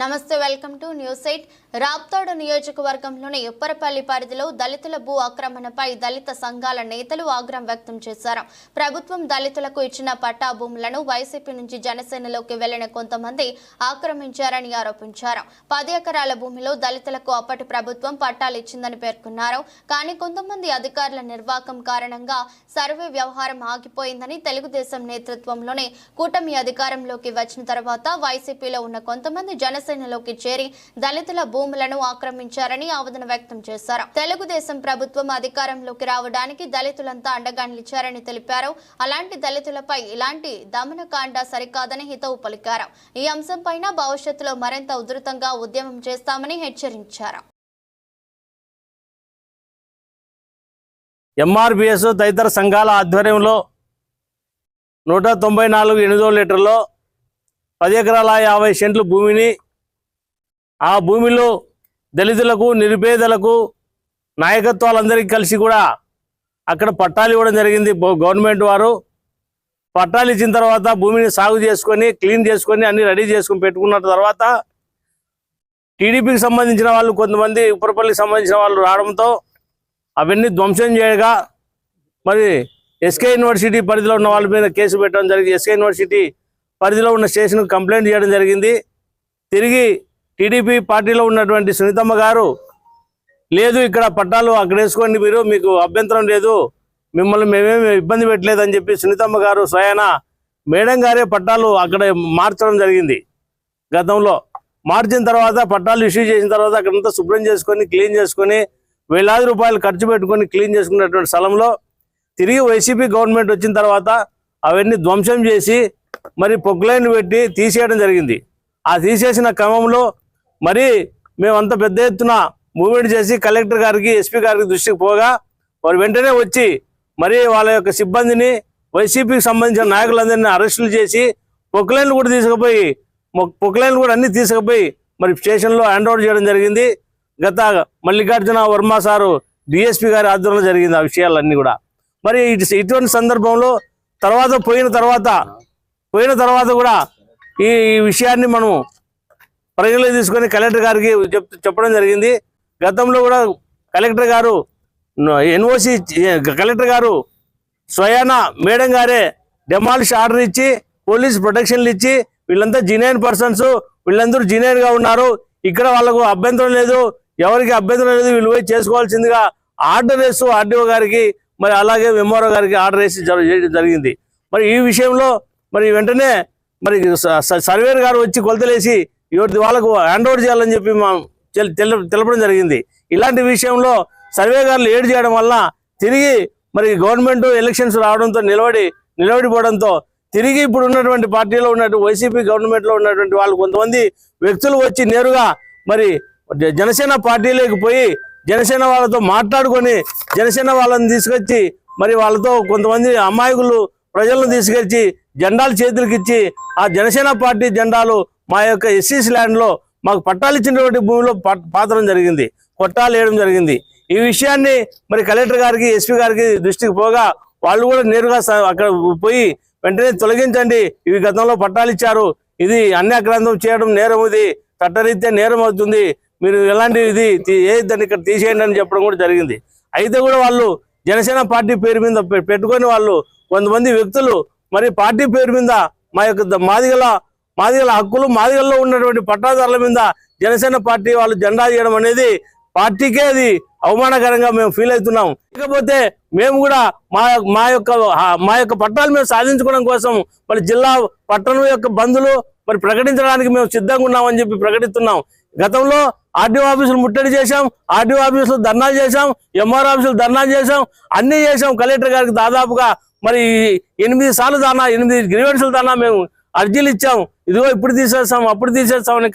నమస్తే welcome to news eight. Raptadu నియోజకవర్గంలోని ఉప్పరపల్లి పరిధిలో దళితుల భూ ఆక్రమణపై దళిత సంఘాల నేతలు ఆగ్రహం వ్యక్తం చేశారు. ప్రభుత్వం దళితులకు ఇచ్చిన పట్టా భూములను వైసీపీ నుంచి జనసేనలోకి వెళ్ళిన కొంతమంది ఆక్రమించారని ఆరోపించారు. పది ఎకరాల భూమిలో దళితులకు అప్పటి ప్రభుత్వం పట్టాలు ఇచ్చిందని పేర్కొన్నారు. కానీ కొంతమంది అధికారుల నిర్వాకం కారణంగా సర్వే వ్యవహారం ఆగిపోయిందని తెలుగుదేశం నేతృత్వంలోనే కూటమి అధికారంలోకి వచ్చిన తర్వాత వైసీపీలో ఉన్న కొంతమంది జన జనసేనలోకి చేరి దళితుల భూములను ఆక్రమించారని ఆవేదన వ్యక్తం చేశారు. తెలుగుదేశం ప్రభుత్వం అధికారంలోకి రావడానికి దళితులంతా అండగా నిలిచారని తెలిపారు. అలాంటి దళితులపై ఇలాంటి దమనకాండ సరికాదని హితవు పలికారు. ఈ అంశంపైన భవిష్యత్తులో మరింత ఉధృతంగా ఉద్యమం చేస్తామని హెచ్చరించారు. ఎంఆర్బిఎస్ తదితర సంఘాల ఆధ్వర్యంలో నూట తొంభై నాలుగు ఎనిమిదో లీటర్లో పది ఎకరాల యాభై సెంట్లు భూమిని ఆ భూమిలో దళితులకు నిరుపేదలకు నాయకత్వాలందరికీ కలిసి కూడా అక్కడ పట్టాలు ఇవ్వడం జరిగింది. గవర్నమెంట్ వారు పట్టాలు ఇచ్చిన తర్వాత భూమిని సాగు చేసుకొని క్లీన్ చేసుకొని అన్ని రెడీ చేసుకొని పెట్టుకున్న తర్వాత టీడీపీకి సంబంధించిన వాళ్ళు కొంతమంది ఉప్పరపల్లికి సంబంధించిన వాళ్ళు రావడంతో అవన్నీ ధ్వంసం చేయగా మరి ఎస్కే యూనివర్సిటీ పరిధిలో ఉన్న వాళ్ళ మీద కేసు పెట్టడం జరిగింది. ఎస్కే యూనివర్సిటీ పరిధిలో ఉన్న స్టేషన్కు కంప్లైంట్ చేయడం జరిగింది. తిరిగి టీడీపీ పార్టీలో ఉన్నటువంటి సునీతమ్మ గారు లేదు ఇక్కడ పట్టాలు అక్కడ వేసుకోండి మీరు మీకు అభ్యంతరం లేదు మిమ్మల్ని మేమేమి ఇబ్బంది పెట్టలేదని చెప్పి సునీతమ్మ గారు స్వయాన మేడం గారే పట్టాలు అక్కడ మార్చడం జరిగింది గతంలో. మార్చిన తర్వాత పట్టాలు ఇష్యూ చేసిన తర్వాత అక్కడంతా శుభ్రం చేసుకొని క్లీన్ చేసుకొని వేలాది రూపాయలు ఖర్చు పెట్టుకొని క్లీన్ చేసుకున్నటువంటి స్థలంలో తిరిగి వైసీపీ గవర్నమెంట్ వచ్చిన తర్వాత అవన్నీ ధ్వంసం చేసి మరి పొగ్లైన్ పెట్టి తీసేయడం జరిగింది. ఆ తీసేసిన క్రమంలో మరి మేమంతా పెద్ద ఎత్తున మూవ్మెంట్ చేసి కలెక్టర్ గారికి ఎస్పీ గారికి దృష్టికి పోగా వారు వెంటనే వచ్చి మరి వాళ్ళ యొక్క సిబ్బందిని వైసీపీకి సంబంధించిన నాయకులందరినీ అరెస్టులు చేసి పొక్లైన్లు కూడా తీసుకుపోయి పొక్లైన్లు కూడా అన్ని తీసుకుపోయి మరి స్టేషన్లో హ్యాండ్ ఓవర్ చేయడం జరిగింది. గత మల్లికార్జున వర్మ సారు డిఎస్పీ గారి ఆధ్వర్యంలో జరిగింది ఆ విషయాలన్నీ కూడా. మరి ఇటు- ఇటువంటి సందర్భంలో తర్వాత పోయిన తర్వాత పోయిన తర్వాత కూడా ఈ ఈ విషయాన్ని మనం పరిగణలో తీసుకొని కలెక్టర్ గారికి చెప్ చెప్పడం జరిగింది. గతంలో కూడా కలెక్టర్ గారు ఎన్ఓసి కలెక్టర్ గారు స్వయాన మేడం గారే డెమాలిష్ ఆర్డర్ ఇచ్చి పోలీస్ ప్రొటెక్షన్లు ఇచ్చి వీళ్ళంతా జీనియర్ పర్సన్స్ వీళ్ళందరూ జీనియర్గా ఉన్నారు. ఇక్కడ వాళ్ళకు అభ్యంతరం లేదు. ఎవరికి అభ్యంతరం లేదు వీళ్ళు పోయి చేసుకోవాల్సిందిగా ఆర్డర్ వేస్తూ ఆర్డీఓ గారికి మరి అలాగే ఎంఆర్ఓ గారికి ఆర్డర్ వేసి జరిగింది. మరి ఈ విషయంలో మరి వెంటనే మరి స- స- సర్వేర్ గారు వచ్చి కొలతలేసి ఎవరి వాళ్ళకు హ్యాండ్ ఓవర్ చేయాలని చెప్పి మా తెల- తెలపడం జరిగింది. ఇలాంటి విషయంలో సర్వేగారులు ఏడు చేయడం వల్ల తిరిగి మరి గవర్నమెంట్ ఎలక్షన్స్ రావడంతో నిలబడి నిలబడిపోవడంతో తిరిగి ఇప్పుడు ఉన్నటువంటి పార్టీలో ఉన్నటువంటి వైసీపీ గవర్నమెంట్లో ఉన్నటువంటి వాళ్ళు కొంతమంది వ్యక్తులు వచ్చి నేరుగా మరి జ- జనసేన పార్టీలోకి పోయి జనసేన వాళ్ళతో మాట్లాడుకొని జనసేన వాళ్ళని తీసుకొచ్చి మరి వాళ్ళతో కొంతమంది అమాయకులు ప్రజలను తీసుకొచ్చి జెండాలు చేతులకి ఇచ్చి ఆ జనసేన పార్టీ జెండాలు మా యొక్క ఎస్సీసీ ల్యాండ్లో మాకు పట్టాలు ఇచ్చినటువంటి భూమిలో పాతడం జరిగింది. కొట్టాలు వేయడం జరిగింది. ఈ విషయాన్ని మరి కలెక్టర్ గారికి ఎస్పీ గారికి దృష్టికి పోగా వాళ్ళు కూడా నేరుగా స- అక్కడ పోయి వెంటనే తొలగించండి. ఇవి గతంలో పట్టాలు ఇచ్చారు. ఇది అన్యాక్రాంతం చేయడం నేరం ఇది చట్టరీత్యా నేరం అవుతుంది. మీరు ఎలాంటి ఇది తీ- ఏ దాన్ని ఇక్కడ తీసేయండి అని చెప్పడం కూడా జరిగింది. అయితే కూడా వాళ్ళు జనసేన పార్టీ పేరు మీద పె- పెట్టుకొని వాళ్ళు కొంతమంది వ్యక్తులు మరి పార్టీ పేరు మీద మా యొక్క మాదిగల మాదిగల హక్కులు మాదిగల్లో ఉన్నటువంటి పట్టాదారుల మీద జనసేన పార్టీ వాళ్ళు జెండా చేయడం అనేది పార్టీకే అది అవమానకరంగా మేము ఫీల్ అవుతున్నాం. ఇకపోతే మేము కూడా మా మా యొక్క మా యొక్క పట్టాలు మేము సాధించుకోవడం కోసం మరి జిల్లా పట్టణం యొక్క బంధులు మరి ప్రకటించడానికి మేము సిద్ధంగా ఉన్నామని చెప్పి ప్రకటిస్తున్నాం. గతంలో ఆర్డీఓ ఆఫీసులు ముట్టడి చేశాం ఆర్డీఓ ఆఫీసులు ధర్నాలు చేశాం ఎంఆర్ ఆఫీసులు ధర్నాలు చేశాం అన్ని చేశాం. కలెక్టర్ గారికి దాదాపుగా మరి ఎనిమిది సార్లు దానా ఎనిమిది గ్రీవెన్సులు దానా మేము అర్జీలు ఇచ్చాం. ఇదిగో ఇప్పుడు తీసేస్తాం అప్పుడు తీసేస్తాం అని